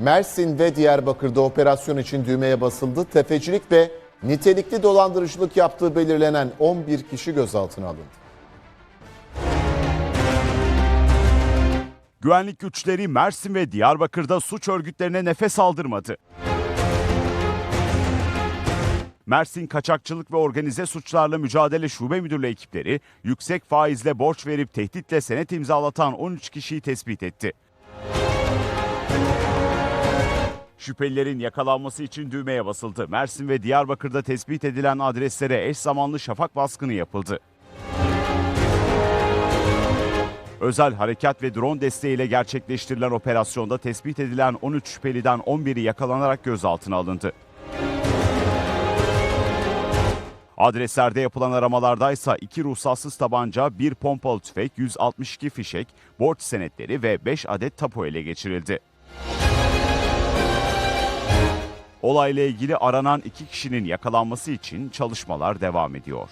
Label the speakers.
Speaker 1: Mersin ve Diyarbakır'da operasyon için düğmeye basıldı. Tefecilik ve nitelikli dolandırıcılık yaptığı belirlenen 11 kişi gözaltına alındı.
Speaker 2: Güvenlik güçleri Mersin ve Diyarbakır'da suç örgütlerine nefes aldırmadı. Mersin Kaçakçılık ve Organize Suçlarla Mücadele Şube Müdürlüğü ekipleri yüksek faizle borç verip tehditle senet imzalatan 13 kişiyi tespit etti. Şüphelilerin yakalanması için düğmeye basıldı. Mersin ve Diyarbakır'da tespit edilen adreslere eş zamanlı şafak baskını yapıldı. Özel harekat ve drone desteğiyle gerçekleştirilen operasyonda tespit edilen 13 şüpheliden 11'i yakalanarak gözaltına alındı. Adreslerde yapılan aramalarda ise 2 ruhsatsız tabanca, 1 pompalı tüfek, 162 fişek, borç senetleri ve 5 adet tapu ele geçirildi. Olayla ilgili aranan iki kişinin yakalanması için çalışmalar devam ediyor.